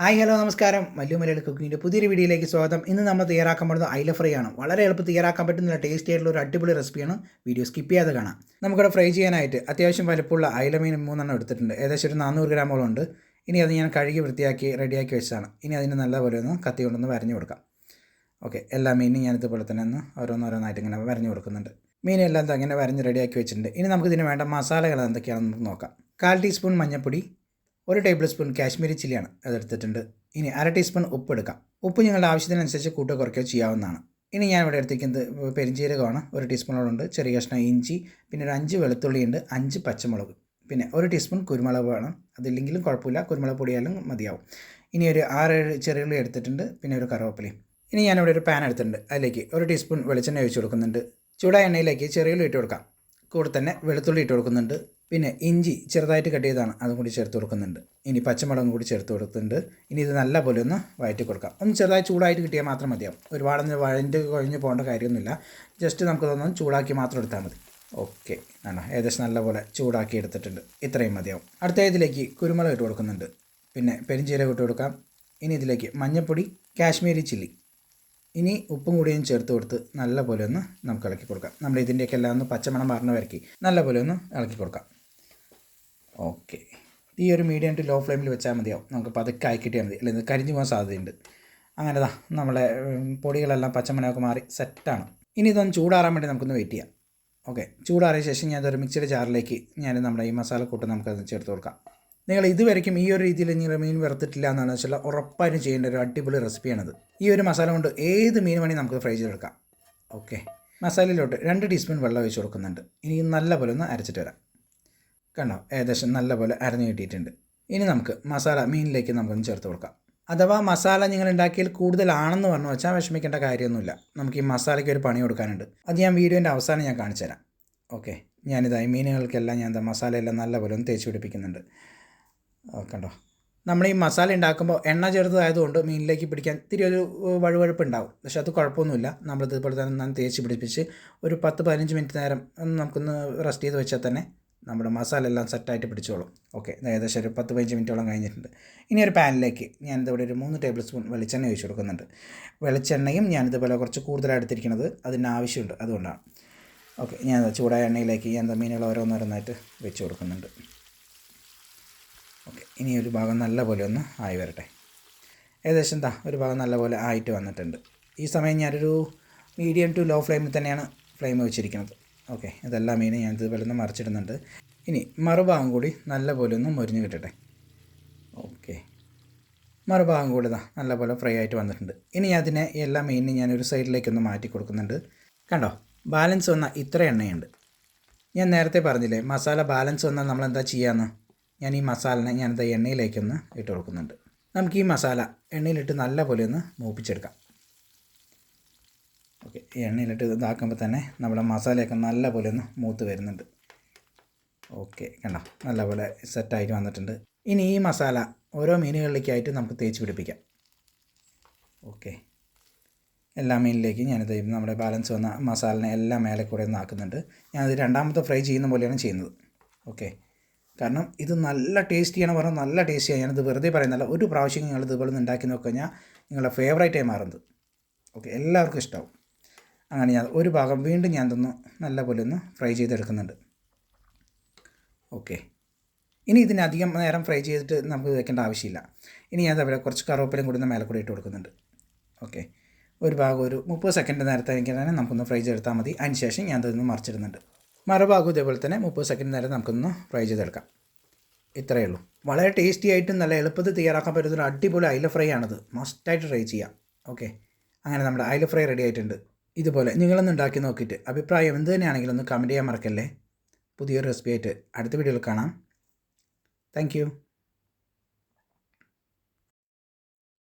Hi hello നമസ്കാരം. മല്ലു മലയാളി കുക്കിങ്ങിന്റെ പുതിയൊരു വീഡിയോയിലേക്ക് സ്വാഗതം. ഇന്ന് നമ്മൾ തയ്യാറാക്കാൻ പോകുന്നത് അയില ഫ്രൈ ആണ് വളരെ എളുപ്പത്തിൽ തയ്യാറാക്കാൻ പറ്റുന്ന ടേസ്റ്റി ആയിട്ടുള്ള ഒരു അടിപൊളി റെസിപ്പിയാണ്. വീഡിയോ സ്കിപ്പ് ചെയ്യാതെ കാണാം. നമുക്കിവിടെ ഫ്രൈ ചെയ്യാനായിട്ട് അത്യാവശ്യം വലുപ്പമുള്ള അയില മീൻ മൂന്നെണ്ണം എടുത്തിട്ടുണ്ട്. ഏകദേശം ഒരു നാനൂറ് ഗ്രാമോളം ഉണ്ട്. ഇനി അത് ഞാൻ കഴുകി വൃത്തിയാക്കി റെഡിയാക്കി വെച്ചതാണ്. ഇനി അതിന് നല്ലപോലെ ഒന്ന് കത്തി കൊണ്ടൊന്ന് വരഞ്ഞു കൊടുക്കാം. ഓക്കെ എല്ലാ മീനും ഞാൻ ഇതുപോലെ തന്നെ ഒന്ന് ഓരോന്നോരോന്നായിട്ട് ഇങ്ങനെ വരഞ്ഞു കൊടുക്കുന്നുണ്ട്. മീനെല്ലാം അങ്ങനെ വരഞ്ഞ് റെഡിയാക്കി വെച്ചിട്ടുണ്ട്. ഇനി നമുക്കിതിന് വേണ്ട മസാലകൾ എന്തൊക്കെയാണെന്ന് നോക്കാം. കാൽ ടീസ്പൂൺ മഞ്ഞൾപ്പൊടി ഒരു ടേബിൾ സ്പൂൺ കാശ്മീരി ചില്ലിയാണ് അതെടുത്തിട്ടുണ്ട്. ഇനി അര ടീസ്പൂൺ ഉപ്പ് എടുക്കാം. ഉപ്പ് നിങ്ങളുടെ ആവശ്യത്തിനനുസരിച്ച് കൂട്ടോ കുറയ്ക്കോ ചെയ്യാവുന്നതാണ്. ഇനി ഞാൻ ഇവിടെ എടുത്തിരിക്കുന്നത് പെരിഞ്ചീരകമാണ്. ഒരു ടീസ്പൂണോടുണ്ട് ചെറിയ കഷ്ണം ഇഞ്ചി പിന്നെ ഒരു അഞ്ച് വെളുത്തുള്ളി ഉണ്ട് അഞ്ച് പച്ചമുളക്. പിന്നെ ഒരു ടീസ്പൂൺ കുരുമുളക് വേണം. അതില്ലെങ്കിലും കുഴപ്പമില്ല. കുരുമുളക് പൊടിയാലും മതിയാവും. ഇനി ഒരു ആറേഴ് ചെറിയുള്ളി എടുത്തിട്ടുണ്ട്. പിന്നെ ഒരു കറുവേപ്പിലയും. ഇനി ഞാനിവിടെ ഒരു പാൻ എടുത്തിട്ടുണ്ട്. അതിലേക്ക് ഒരു ടീസ്പൂൺ വെളിച്ചെണ്ണ ഒഴിച്ച് കൊടുക്കുന്നുണ്ട്. ചൂടായ എണ്ണയിലേക്ക് ചെറിയുള്ളി ഇട്ട് കൊടുക്കാം. കൂടെ തന്നെ വെളുത്തുള്ളി ഇട്ട് കൊടുക്കുന്നുണ്ട്. പിന്നെ ഇഞ്ചി ചെറുതായിട്ട് കട്ട് ചെയ്താണ് അതും കൂടി ചേർത്ത് കൊടുക്കുന്നുണ്ട്. ഇനി പച്ചമുളകും കൂടി ചേർത്ത് കൊടുക്കുന്നുണ്ട്. ഇനി ഇത് നല്ല പോലെ ഒന്ന് വഴറ്റി കൊടുക്കാം. ഒന്ന് ചെറുതായി ചൂടായിട്ട് കിട്ടിയാൽ മാത്രം മതിയാവും. ഒരുപാടൊന്ന് വഴണ്ട് കഴിഞ്ഞ് പോകേണ്ട കാര്യമൊന്നുമില്ല. ജസ്റ്റ് നമുക്കതൊന്ന് ചൂടാക്കി മാത്രം എടുത്താൽ മതി. ഓക്കെ. ആണോ? ഏകദേശം നല്ലപോലെ ചൂടാക്കി എടുത്തിട്ടുണ്ട്. ഇത്രയും മതിയാവും. അടുത്ത ഇതിലേക്ക് കുരുമുളക് ഇട്ട് കൊടുക്കുന്നുണ്ട്. പിന്നെ പെരിഞ്ചീരകം ഇട്ട് കൊടുക്കാം. ഇനി ഇതിലേക്ക് മഞ്ഞൾപ്പൊടി കാശ്മീരി ചില്ലി. ഇനി ഉപ്പും കൂടിയും ചേർത്ത് കൊടുത്ത് നല്ല പോലെ ഒന്ന് നമുക്ക് ഇളക്കി കൊടുക്കാം. നമ്മൾ ഇതിന്റെയൊക്കെ എല്ലാം ഒന്ന് പച്ചമണം പറഞ്ഞ് വരക്കി നല്ല പോലെ ഒന്ന് ഇളക്കി കൊടുക്കാം. ഓക്കെ. ഈ ഒരു മീഡിയം ടു ലോ ഫ്ലെയിമിൽ വെച്ചാൽ മതിയാവും. നമുക്ക് പതുക്കെ ആയി കിട്ടിയാൽ മതി. അല്ലെങ്കിൽ കരിഞ്ഞു പോകാൻ സാധ്യതയുണ്ട്. അങ്ങനെ ദാ നമ്മളെ പൊടികളെല്ലാം പച്ചമണമൊക്കെ മാറി സെറ്റാണ് ഇനി ഇതൊന്ന് ചൂടാറാൻ വേണ്ടി നമുക്കൊന്ന് വെയിറ്റ് ചെയ്യാം. ഓക്കെ. ചൂടാറിയ ശേഷം ഞാൻ ഇതൊരു മിക്സിയുടെ ജാറിലേക്ക് ഞാൻ നമ്മുടെ ഈ മസാലക്കൂട്ട് നമുക്കത് ചേർത്ത് കൊടുക്കാം. നിങ്ങൾ ഇതുവരെയ്ക്കും ഈ ഒരു രീതിയിൽ നിങ്ങൾ മീൻ വറുത്തിട്ടില്ല എന്നാണ് വെച്ചാൽ ഉറപ്പായിട്ടും ചെയ്യേണ്ട ഒരു അടിപൊളി റെസിപ്പിയാണിത്. ഈ ഒരു മസാല കൊണ്ട് ഏത് മീൻ വേണമെങ്കിൽ നമുക്ക് ഫ്രൈ ചെയ്തെടുക്കാം. ഓക്കെ. മസാലയിലോട്ട് രണ്ട് ടീസ്പൂൺ വെള്ളം ഒഴിച്ച് കൊടുക്കുന്നുണ്ട്. ഇനി നല്ലപോലെ ഒന്ന് അരച്ചിട്ട് വരാം. കണ്ടോ? ഏകദേശം നല്ലപോലെ അരഞ്ഞു കിട്ടിയിട്ടുണ്ട്. ഇനി നമുക്ക് മസാല മീനിലേക്ക് നമുക്കൊന്ന് ചേർത്ത് കൊടുക്കാം. അഥവാ മസാല നിങ്ങൾ ഉണ്ടാക്കിയാൽ കൂടുതലാണെന്ന് പറഞ്ഞു വെച്ചാൽ വിഷമിക്കേണ്ട കാര്യമൊന്നുമില്ല. നമുക്ക് ഈ മസാലയ്ക്ക് ഒരു പണി കൊടുക്കാനുണ്ട്. അത് ഞാൻ വീഡിയോന്റെ അവസാനം ഞാൻ കാണിച്ചു തരാം. ഓക്കെ. ഞാനിതായി മീനുകൾക്കെല്ലാം ഞാൻ എന്താ മസാലയെല്ലാം നല്ലപോലെ ഒന്ന് തേച്ച് പിടിപ്പിക്കുന്നുണ്ട്. കണ്ടോ? നമ്മൾ ഈ മസാല ഉണ്ടാക്കുമ്പോൾ എണ്ണ ചേർത്തതായതുകൊണ്ട് മീനിലേക്ക് പിടിക്കാൻ ഇത്തിരി ഒരു വഴുവഴുപ്പുണ്ടാവും. പക്ഷെ അത് കുഴപ്പമൊന്നുമില്ല. നമ്മൾ ഇതുപോലെ തന്നെ തേച്ച് പിടിപ്പിച്ച് ഒരു പത്ത് പതിനഞ്ച് മിനിറ്റ് നേരം നമുക്കൊന്ന് റെസ്റ്റ് ചെയ്ത് വെച്ചാൽ തന്നെ നമ്മുടെ മസാല എല്ലാം സെറ്റായിട്ട് പിടിച്ചോളും. ഓക്കെ ഏകദേശം ഒരു പത്ത് പതിനഞ്ച് മിനിറ്റോളം കഴിഞ്ഞിട്ടുണ്ട്. ഇനി ഒരു പാനിലേക്ക് ഞാനിതിവിടെ ഒരു മൂന്ന് ടേബിൾ സ്പൂൺ വെളിച്ചെണ്ണ ഒഴിച്ച് കൊടുക്കുന്നുണ്ട്. വെളിച്ചെണ്ണയും ഞാനിതുപോലെ കുറച്ച് കൂടുതലാണ് എടുത്തിരിക്കുന്നത്. അതിന് ആവശ്യമുണ്ട് അതുകൊണ്ടാണ്. ഓക്കെ ഞാൻ ചൂടായ എണ്ണയിലേക്ക് ഞാൻ മീനുകൾ ഓരോന്നോരോന്നായിട്ട് വെച്ച് കൊടുക്കുന്നുണ്ട്. ഓക്കെ ഇനി ഒരു ഭാഗം നല്ല പോലെ ഒന്ന് ആയി വരട്ടെ. ഏകദേശം എന്താ ഒരു ഭാഗം നല്ലപോലെ ആയിട്ട് വന്നിട്ടുണ്ട്. ഈ സമയം ഞാനൊരു മീഡിയം ടു ലോ ഫ്ലെയിമിൽ തന്നെയാണ് ഫ്ലെയിം വെച്ചിരിക്കുന്നത്. ഓക്കെ ഇതെല്ലാം മീനും ഞാൻ ഇതുപോലെ ഒന്ന് മറിച്ചിടുന്നുണ്ട്. ഇനി മറുഭാഗം കൂടി നല്ലപോലെ ഒന്ന് മൊരിഞ്ഞ് കിട്ടട്ടെ. ഓക്കെ. മറുഭാഗം കൂടി ഇതാ നല്ലപോലെ ഫ്രൈ ആയിട്ട് വന്നിട്ടുണ്ട്. ഇനി അതിനെ എല്ലാ മീനിനും ഞാൻ ഒരു സൈഡിലേക്കൊന്ന് മാറ്റി കൊടുക്കുന്നുണ്ട്. കണ്ടോ? ബാലൻസ് വന്ന ഇത്ര എണ്ണയുണ്ട്. ഞാൻ നേരത്തെ പറഞ്ഞില്ലേ മസാല ബാലൻസ് വന്നാൽ നമ്മൾ എന്താ ചെയ്യാന്ന്? ഞാൻ ഈ മസാലനെ ഞാനിത് എണ്ണയിലേക്കൊന്ന് ഇട്ട് കൊടുക്കുന്നുണ്ട്. നമുക്ക് ഈ മസാല എണ്ണയിലിട്ട് നല്ലപോലെ ഒന്ന് മൂപ്പിച്ചെടുക്കാം. ഓക്കെ എണ്ണയിലിട്ട് ഇതാക്കുമ്പോൾ തന്നെ നമ്മുടെ മസാലയൊക്കെ നല്ലപോലെ ഒന്ന് മൂത്ത് വരുന്നുണ്ട്. ഓക്കെ കണ്ടോ? നല്ലപോലെ സെറ്റായിട്ട് വന്നിട്ടുണ്ട്. ഇനി ഈ മസാല ഓരോ മീനുകളിലേക്കായിട്ട് നമുക്ക് തേച്ച് പിടിപ്പിക്കാം. ഓക്കെ. എല്ലാ മീനിലേക്കും ഞാനിത് നമ്മുടെ ബാലൻസ് വന്ന മസാലനെ എല്ലാം മേലെ കൂടെ ഒന്ന് ആക്കുന്നുണ്ട്. ഞാനത് രണ്ടാമത്തെ ഫ്രൈ ചെയ്യുന്ന പോലെയാണ് ചെയ്യുന്നത്. ഓക്കെ. കാരണം ഇത് നല്ല ടേസ്റ്റിയാണ് പറഞ്ഞാൽ നല്ല ടേസ്റ്റിയാണ് ഞാനിത് വെറുതെ പറയുന്നില്ല ഒരു പ്രാവശ്യം നിങ്ങൾ ഇതുപോലെ ഉണ്ടാക്കി നോക്കി കഴിഞ്ഞാൽ നിങ്ങളുടെ ഫേവറേറ്റായി മാറുന്നത്. ഓക്കെ എല്ലാവർക്കും ഇഷ്ടമാവും അങ്ങനെ ഞാൻ ഒരു ഭാഗം വീണ്ടും ഞാൻ തന്നു നല്ല പോലെ ഒന്ന് ഫ്രൈ ചെയ്തെടുക്കുന്നുണ്ട്. ഓക്കെ ഇനി ഇതിന് അധികം നേരം ഫ്രൈ ചെയ്തിട്ട് നമുക്ക് വെക്കേണ്ട ആവശ്യമില്ല. ഇനി ഞാൻ അവിടെ കുറച്ച് കറുവപ്പിലും കൂടി മേലെ കൂടി ഇട്ട് കൊടുക്കുന്നുണ്ട്. ഓക്കെ ഒരു ഭാഗം ഒരു മുപ്പത് സെക്കൻഡ് നേരത്തെ എനിക്ക് തന്നെ നമുക്കൊന്ന് ഫ്രൈ ചെയ്തെടുത്താൽ മതി. അതിന് ശേഷം ഞാൻ അതൊന്ന് മറിച്ചിടുന്നുണ്ട്. മറുഭാഗം ഇതേപോലെ തന്നെ മുപ്പത് സെക്കൻഡ് നേരം നമുക്കൊന്ന് ഫ്രൈ ചെയ്തെടുക്കാം. ഇത്രയേ ഉള്ളൂ. വളരെ ടേസ്റ്റി ആയിട്ടും നല്ല എളുപ്പത്തിൽ തയ്യാറാക്കാൻ പറ്റുന്ന ഒരു അടിപൊളി അയില ഫ്രൈ ആണത്. മസ്റ്റായിട്ട് ട്രൈ ചെയ്യാം. ഓക്കെ അങ്ങനെ നമ്മുടെ അയില ഫ്രൈ റെഡി ആയിട്ടുണ്ട്. ഇതുപോലെ നിങ്ങളൊന്ന് ഉണ്ടാക്കി നോക്കിയിട്ട് അഭിപ്രായം എന്ത് തന്നെയാണെങ്കിലും ഒന്ന് കമന്റ് ചെയ്യാൻ മറക്കല്ലേ. പുതിയൊരു റെസിപ്പി ആയിട്ട് അടുത്ത വീഡിയോയിൽ കാണാം. താങ്ക്